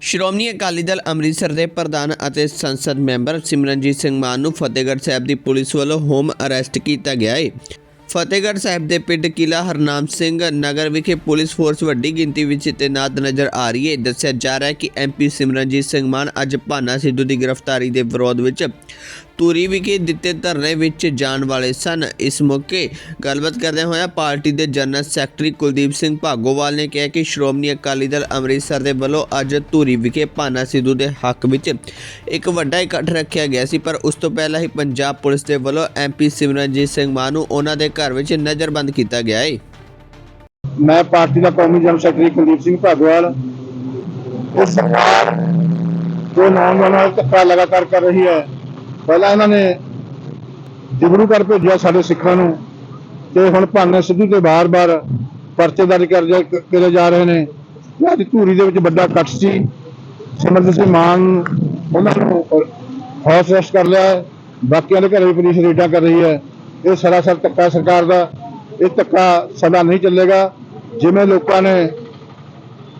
ਸ਼੍ਰੋਮਣੀ ਅਕਾਲੀ ਦਲ ਅੰਮ੍ਰਿਤਸਰ ਦੇ ਪ੍ਰਧਾਨ ਅਤੇ ਸੰਸਦ ਮੈਂਬਰ ਸਿਮਰਨਜੀਤ ਸਿੰਘ ਮਾਨ ਨੂੰ ਫਤਿਹਗੜ੍ਹ ਸਾਹਿਬ ਦੀ ਪੁਲਿਸ ਵੱਲੋਂ ਹੋਮ ਅਰੈਸਟ ਕੀਤਾ ਗਿਆ ਹੈ ਫਤਿਹਗੜ੍ਹ ਸਾਹਿਬ ਦੇ ਪਿੰਡ ਕਿਲਾ ਹਰਨਾਮ ਸਿੰਘ ਨਗਰ ਵਿਖੇ ਪੁਲਿਸ ਫੋਰਸ ਵੱਡੀ ਗਿਣਤੀ ਵਿੱਚ ਤੈਨਾਤ ਨਜ਼ਰ ਆ ਰਹੀ ਹੈ ਦੱਸਿਆ ਜਾ ਰਿਹਾ ਹੈ ਕਿ ਐਮਪੀ ਸਿਮਰਨਜੀਤ ਸਿੰਘ ਮਾਨ ਅੱਜ ਭਾਨਾ ਸਿੱਧੂ ਦੀ ਗ੍ਰਿਫਤਾਰੀ ਦੇ ਵਿਰੋਧ ਵਿੱਚ ਧੂਰੀ ਵਿਖੇ ਦਿੱਤੇ ਧਰਨੇ ਵਿੱਚ ਜਾਣ ਵਾਲੇ ਸਨ। ਇਸ ਮੌਕੇ ਗੱਲਬਾਤ ਕਰਦਿਆਂ ਹੋਇਆ ਪਾਰਟੀ ਦੇ ਜਨਰਲ ਸੈਕਟਰੀ ਕੁਲਦੀਪ ਸਿੰਘ ਭਾਗੋਵਾਲ ਨੇ ਕਿਹਾ ਕਿ ਸ਼੍ਰੋਮਣੀ ਅਕਾਲੀ ਦਲ ਅੰਮ੍ਰਿਤਸਰ ਦੇ ਵੱਲੋਂ ਅੱਜ ਧੂਰੀ ਵਿਖੇ ਭਾਨਾ ਸਿੱਧੂ ਦੇ ਹੱਕ ਵਿੱਚ ਇੱਕ ਵੱਡਾ ਇਕੱਠ ਰੱਖਿਆ ਗਿਆ ਸੀ, ਪਰ ਉਸ ਤੋਂ ਪਹਿਲਾਂ ਹੀ ਪੰਜਾਬ ਪੁਲਿਸ ਦੇ ਵੱਲੋਂ ਐਮਪੀ ਸਿਮਰਨਜੀਤ ਸਿੰਘ ਮਾਨ ਨੂੰ ਉਹਨਾਂ ਦੇ ਘਰ ਵਿੱਚ ਨਜ਼ਰਬੰਦ ਕੀਤਾ ਗਿਆ ਹੈ ਮੈਂ ਪਾਰਟੀ ਦਾ ਕੌਮੀ ਜਨਰਲ ਸੈਕਟਰੀ ਕੁਲਦੀਪ ਸਿੰਘ ਭਾਗਵਾਲ। ਇਹ ਸਰਕਾਰ ਜੋ ਨੌਜਵਾਨਾਂ ਨਾਲ ਧੱਕਾ ਲਗਾਤਾਰ ਕਰ ਰਹੀ ਹੈ ਪਹਿਲਾਂ ਇਹਨਾਂ ਨੇ ਡਿਬਰੂ ਕਰ ਭੇਜਿਆ ਸਾਡੇ ਸਿੱਖਾਂ ਨੂੰ ਤੇ ਹੁਣ ਭਾਨੇ ਸਿੱਧੂ ਤੇ ਬਾਰ-ਬਾਰ ਪਰਚੇ ਦਰਜ ਕਰੇ ਜਾ ਰਹੇ ਨੇ। ਅੱਜ ਧੂਰੀ ਦੇ ਵਿੱਚ ਵੱਡਾ ਇਕੱਠ ਸੀ। ਸਿਮਰਜੀਤ ਸਿੰਘ ਮਾਨ ਉਹਨਾਂ ਨੂੰ ਹਾਊਸ ਅਰੈਸਟ ਕਰ ਲਿਆ ਬਾਕੀਆਂ ਦੇ ਘਰੇ ਵੀ ਪੁਲਿਸ ਰੇਡਾਂ ਕਰ ਰਹੀ ਹੈ। ਇਹ ਸਰਾਸਰ ਧੱਕਾ ਸਰਕਾਰ ਦਾ। ਇਹ ਧੱਕਾ ਸਦਾ ਨਹੀਂ ਚੱਲੇਗਾ। ਜਿਵੇਂ ਲੋਕਾਂ ਨੇ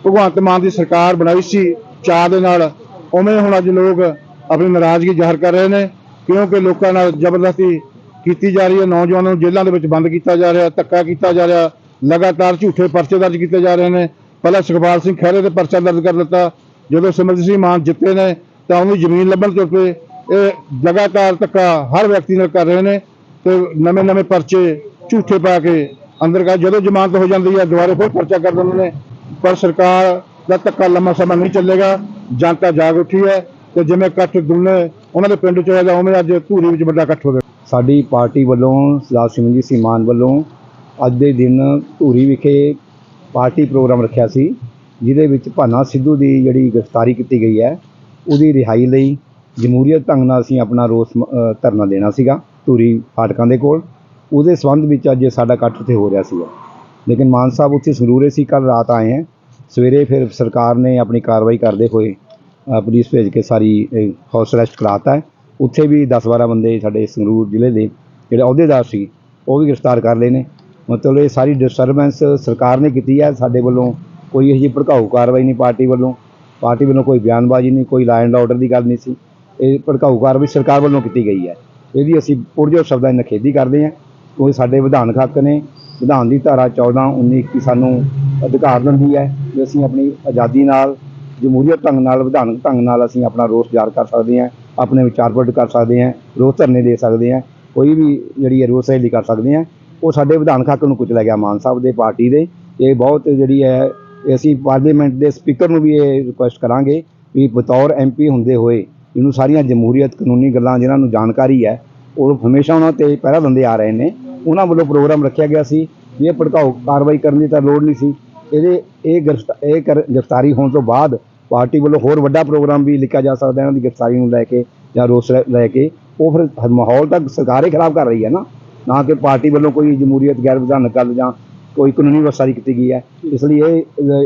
ਭਗਵੰਤ ਮਾਨ ਦੀ ਸਰਕਾਰ ਬਣਾਈ ਸੀ ਚਾਹ ਦੇ ਨਾਲ, ਉਵੇਂ ਹੁਣ ਅੱਜ ਲੋਕ ਆਪਣੀ ਨਾਰਾਜ਼ਗੀ ਜ਼ਾਹਰ ਕਰ ਰਹੇ ਨੇ, ਕਿਉਂਕਿ ਲੋਕਾਂ ਨਾਲ ਜ਼ਬਰਦਸਤੀ ਕੀਤੀ ਜਾ ਰਹੀ ਹੈ, ਨੌਜਵਾਨਾਂ ਨੂੰ ਜੇਲ੍ਹਾਂ ਦੇ ਵਿੱਚ ਬੰਦ ਕੀਤਾ ਜਾ ਰਿਹਾ, ਧੱਕਾ ਕੀਤਾ ਜਾ ਰਿਹਾ, ਲਗਾਤਾਰ ਝੂਠੇ ਪਰਚੇ ਦਰਜ ਕੀਤੇ ਜਾ ਰਹੇ ਨੇ। ਪਹਿਲਾਂ ਸੁਖਪਾਲ ਸਿੰਘ ਖਹਿਰੇ ਦੇ ਪਰਚਾ ਦਰਜ ਕਰ ਦਿੱਤਾ, ਜਦੋਂ ਸਿਮਰਜੀਤ ਸਿੰਘ ਮਾਨ ਜਿੱਤੇ ਨੇ, ਤਾਂ ਉਹਨੂੰ ਜ਼ਮੀਨ ਲੱਭਣ ਤੋਂ ਪਏ ਇਹ ਲਗਾਤਾਰ ਧੱਕਾ ਹਰ ਵਿਅਕਤੀ ਨਾਲ ਕਰ ਰਹੇ ਨੇ ਤੇ ਨਵੇਂ ਨਵੇਂ ਪਰਚੇ ਝੂਠੇ ਪਾ ਕੇ ਅੰਦਰ ਕਰ ਜਦੋਂ ਜ਼ਮਾਨਤ ਹੋ ਜਾਂਦੀ ਹੈ, ਦੁਬਾਰੇ ਫਿਰ ਪਰਚਾ ਕਰ ਦਿੰਦੇ ਨੇ। ਪਰ ਸਰਕਾਰ ਦਾ ਧੱਕਾ ਲੰਮਾ ਸਮਾਂ ਨਹੀਂ ਚੱਲੇਗਾ, ਜਨਤਾ ਜਾਗ ਉੱਠੀ ਹੈ। ਤੇ ਜਿਵੇਂ ਇਕੱਠ ਦੁਨੇ ਉਹਨਾਂ ਦੇ ਪਿੰਡ ਚ ਹੋਇਆ ਉਵੇਂ ਅੱਜ ਧੂਰੀ ਵਿੱਚ ਵੱਡਾ ਇਕੱਠ ਹੋ ਗਿਆ। ਸਾਡੀ ਪਾਰਟੀ ਵੱਲੋਂ ਸਰਦਾਰ ਸਿਮਰਨਜੀਤ ਸਿੰਘ ਮਾਨ ਵੱਲੋਂ ਅੱਜ ਦੇ ਦਿਨ ਧੂਰੀ ਵਿਖੇ ਪਾਰਟੀ ਪ੍ਰੋਗਰਾਮ ਰੱਖਿਆ ਸੀ, ਜਿਹਦੇ ਵਿੱਚ ਭਾਨਾ ਸਿੱਧੂ ਦੀ ਜਿਹੜੀ ਗ੍ਰਿਫਤਾਰੀ ਕੀਤੀ ਗਈ ਹੈ, ਉਹਦੀ ਰਿਹਾਈ ਲਈ ਜਮਹੂਰੀਅਤ ਢੰਗ ਨਾਲ ਅਸੀਂ ਆਪਣਾ ਰੋਸ ਧਰਨਾ ਦੇਣਾ ਸੀਗਾ ਧੂਰੀ ਫਾਟਕਾਂ ਦੇ ਕੋਲ। ਉਹਦੇ ਸੰਬੰਧ ਵਿੱਚ ਅੱਜ ਸਾਡਾ ਇਕੱਠ ਉੱਥੇ ਹੋ ਰਿਹਾ ਸੀਗਾ। ਲੇਕਿਨ ਮਾਨ ਸਾਹਿਬ ਉੱਥੇ ਸੰਗਰੂਰੇ ਸੀ ਕੱਲ ਰਾਤ ਆਏ ਹੈ। ਸਵੇਰੇ ਫਿਰ ਸਰਕਾਰ ਨੇ ਆਪਣੀ ਕਾਰਵਾਈ ਕਰਦੇ ਹੋਏ ਪੁਲਿਸ ਭੇਜ ਕੇ ਸਾਰੀ ਹਾਊਸ ਅਰੈਸਟ ਕਰਾਤਾ ਹੈ। ਉੱਥੇ ਵੀ 10-12 ਬੰਦੇ ਸਾਡੇ ਸੰਗਰੂਰ ਜ਼ਿਲ੍ਹੇ ਦੇ ਜਿਹੜੇ ਅਹੁਦੇਦਾਰ ਸੀ, ਉਹ ਵੀ ਗ੍ਰਿਫਤਾਰ ਕਰ ਲਏ ਨੇ। ਮਤਲਬ ਇਹ ਸਾਰੀ ਡਿਸਟਰਬੈਂਸ ਸਰਕਾਰ ਨੇ ਕੀਤੀ ਹੈ। ਸਾਡੇ ਵੱਲੋਂ ਕੋਈ ਇਹੋ ਜਿਹੀ ਭੜਕਾਊ ਕਾਰਵਾਈ ਨਹੀਂ, ਪਾਰਟੀ ਵੱਲੋਂ। ਪਾਰਟੀ ਵੱਲੋਂ ਕੋਈ ਬਿਆਨਬਾਜ਼ੀ ਨਹੀਂ, ਕੋਈ ਲਾਅ ਐਂਡ ਆਰਡਰ ਦੀ ਗੱਲ ਨਹੀਂ ਸੀ। ਇਹ ਭੜਕਾਊ ਕਾਰਵਾਈ ਸਰਕਾਰ ਵੱਲੋਂ ਕੀਤੀ ਗਈ ਹੈ। ਇਹਦੀ ਅਸੀਂ ਪੁਰਜੋਰ ਸ਼ਬਦਾਂ ਦੀ ਨਿਖੇਧੀ ਕਰਦੇ ਹਾਂ। ਕੋਈ ਸਾਡੇ ਵਿਧਾਨ ਹੱਕ ਨੇ। ਵਿਧਾਨ ਦੀ ਧਾਰਾ 14 19 ਕੀ ਸਾਨੂੰ ਅਧਿਕਾਰ ਦਿੰਦੀ ਹੈ। ਕਿ ਅਸੀਂ ਆਪਣੀ ਆਜ਼ਾਦੀ ਨਾਲ ਜਮਹੂਰੀਅਤ ਢੰਗ ਨਾਲ ਵਿਧਾਨਕ ਢੰਗ ਨਾਲ ਅਸੀਂ ਆਪਣਾ ਰੋਸ ਜ਼ਾਹਰ ਕਰ ਸਕਦੇ ਹਾਂ, ਆਪਣੇ ਵਿਚਾਰ ਪ੍ਰਗਟ ਕਰ ਸਕਦੇ ਹਾਂ, ਰੋਸ ਧਰਨੇ ਦੇ ਸਕਦੇ ਹਾਂ, ਕੋਈ ਵੀ ਜਿਹੜੀ ਹੈ ਰੋਸ ਰੈਲੀ ਕਰ ਸਕਦੇ ਹਾਂ, ਉਹ ਸਾਡੇ ਵਿਧਾਨਕ ਹੱਕ ਨੂੰ ਕੁਚਲਿਆ ਗਿਆ ਮਾਨ ਸਾਹਿਬ ਦੇ ਪਾਰਟੀ ਦੇ। ਇਹ ਬਹੁਤ ਜਿਹੜੀ ਹੈ, ਇਹ ਅਸੀਂ ਪਾਰਲੀਮੈਂਟ ਦੇ ਸਪੀਕਰ ਨੂੰ ਵੀ ਇਹ ਰਿਕੁਐਸਟ ਕਰਾਂਗੇ ਵੀ ਬਤੌਰ ਐਮਪੀ ਹੁੰਦੇ ਹੋਏ ਇਹਨੂੰ ਸਾਰੀਆਂ ਜਮਹੂਰੀਅਤ ਕਾਨੂੰਨੀ ਗੱਲਾਂ ਜਿਨ੍ਹਾਂ ਨੂੰ ਜਾਣਕਾਰੀ ਹੈ, ਉਹ ਹਮੇਸ਼ਾ ਉਹਨਾਂ ਤੇ ਪਹਿਰਾ ਦਿੰਦੇ ਆ ਰਹੇ ਨੇ। ਉਹਨਾਂ ਵੱਲੋਂ ਪ੍ਰੋਗਰਾਮ ਰੱਖਿਆ ਗਿਆ ਸੀ ਵੀ ਇਹ ਭੜਕਾਊ ਕਾਰਵਾਈ ਕਰਨ ਦੀ ਤਾਂ ਲੋੜ ਨਹੀਂ ਸੀ। ਇਹਦੇ ਇਹ ਗ੍ਰਿਫ਼ਤਾਰ ਇਹ ਕਰ- ਗ੍ਰਿਫਤਾਰੀ ਹੋਣ ਤੋਂ ਬਾਅਦ ਪਾਰਟੀ ਵੱਲੋਂ ਹੋਰ ਵੱਡਾ ਪ੍ਰੋਗਰਾਮ ਵੀ ਲਿਖਿਆ ਜਾ ਸਕਦਾ ਇਹਨਾਂ ਦੀ ਗ੍ਰਿਫਤਾਰੀ ਨੂੰ ਲੈ ਕੇ ਜਾਂ ਰੋਸ ਲੈ- ਲੈ ਕੇ। ਉਹ ਫਿਰ ਮਾਹੌਲ ਤਾਂ ਸਰਕਾਰ ਹੀ ਖਰਾਬ ਕਰ ਰਹੀ ਹੈ ਨਾ। ਨਾ ਕਿ ਪਾਰਟੀ ਵੱਲੋਂ ਕੋਈ ਜਮਹੂਰੀਅਤ ਗੈਰ ਵਿਧਾਨਕ ਗੱਲ ਜਾਂ ਕੋਈ ਕਾਨੂੰਨੀ ਵਸਾਰੀ ਕੀਤੀ ਗਈ ਹੈ। ਇਸ ਲਈ ਇਹ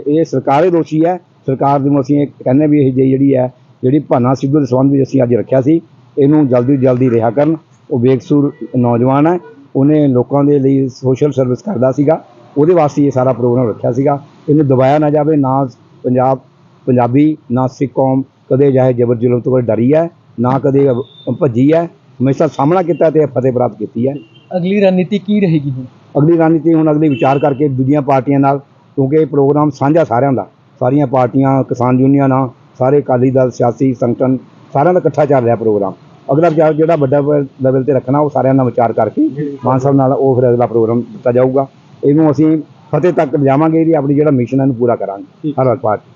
ਇਹ ਸਰਕਾਰ ਹੀ ਦੋਸ਼ੀ ਹੈ। ਸਰਕਾਰ ਨੂੰ ਅਸੀਂ ਇਹ ਕਹਿੰਦੇ ਵੀ ਇਹ ਜਿਹੀ ਜਿਹੜੀ ਹੈ, ਜਿਹੜੀ ਭਾਨਾ ਸਿੱਧੂ ਦੇ ਸੰਬੰਧ ਵਿੱਚ ਅਸੀਂ ਅੱਜ ਰੱਖਿਆ ਸੀ, ਇਹਨੂੰ ਜਲਦੀ ਤੋਂ ਜਲਦੀ ਰਿਹਾ ਕਰਨ। ਉਹ ਬੇਕਸੂਰ ਨੌਜਵਾਨ ਹੈ। ਉਹਨੇ ਲੋਕਾਂ ਦੇ ਲਈ ਸੋਸ਼ਲ ਸਰਵਿਸ ਕਰਦਾ ਸੀਗਾ। ਉਹਦੇ ਵਾਸਤੇ ਇਹ ਸਾਰਾ ਪ੍ਰੋਗਰਾਮ ਰੱਖਿਆ ਸੀਗਾ। ਇਹਨੂੰ ਦਬਾਇਆ ਨਾ ਜਾਵੇ ਨਾ ਪੰਜਾਬ ਪੰਜਾਬੀ ਨਾ ਸਿੱਖ ਕੌਮ ਕਦੇ ਜਾਏ ਜਬਰ ਜ਼ੁਲਮ ਤੋਂ ਡਰੀ ਹੈ ਨਾ ਕਦੇ ਭੱਜੀ ਹੈ। ਹਮੇਸ਼ਾ ਸਾਹਮਣਾ ਕੀਤਾ ਤੇ ਫਤਿਹ ਪ੍ਰਾਪਤ ਕੀਤੀ ਹੈ। ਅਗਲੀ ਰਣਨੀਤੀ ਕੀ ਰਹੇਗੀ ਹੁਣ? ਅਗਲੀ ਰਣਨੀਤੀ ਹੁਣ ਅਗਲੀ ਵਿਚਾਰ ਕਰਕੇ ਦੂਜੀਆਂ ਪਾਰਟੀਆਂ ਨਾਲ ਕਿਉਂਕਿ ਇਹ ਪ੍ਰੋਗਰਾਮ ਸਾਂਝਾ ਸਾਰਿਆਂ ਦਾ। ਸਾਰੀਆਂ ਪਾਰਟੀਆਂ ਕਿਸਾਨ ਯੂਨੀਅਨਾਂ ਸਾਰੇ ਅਕਾਲੀ ਦਲ ਸਿਆਸੀ ਸੰਗਠਨ ਸਾਰਿਆਂ ਦਾ ਇਕੱਠਾ ਚੱਲ ਰਿਹਾ ਪ੍ਰੋਗਰਾਮ। ਅਗਲਾ ਵਿਚਾਰ ਜਿਹੜਾ ਵੱਡਾ ਲੈਵਲ ਤੇ ਰੱਖਣਾ ਉਹ ਸਾਰਿਆਂ ਨਾਲ ਵਿਚਾਰ ਕਰਕੇ ਮਾਨ ਸਾਹਿਬ ਨਾਲ ਉਹ ਫਿਰ ਅਗਲਾ ਪ੍ਰੋਗਰਾਮ ਦਿੱਤਾ ਜਾਊਗਾ। ਇਹਨੂੰ ਅਸੀਂ ਫਤਿਹ ਤੱਕ ਲਿਜਾਵਾਂਗੇ ਇਹਦੀ ਆਪਣੀ ਜਿਹੜਾ ਮਿਸ਼ਨ ਹੈ ਇਹਨੂੰ ਪੂਰਾ ਕਰਾਂਗੇ। ਹਰ ਪਾਰਟੀ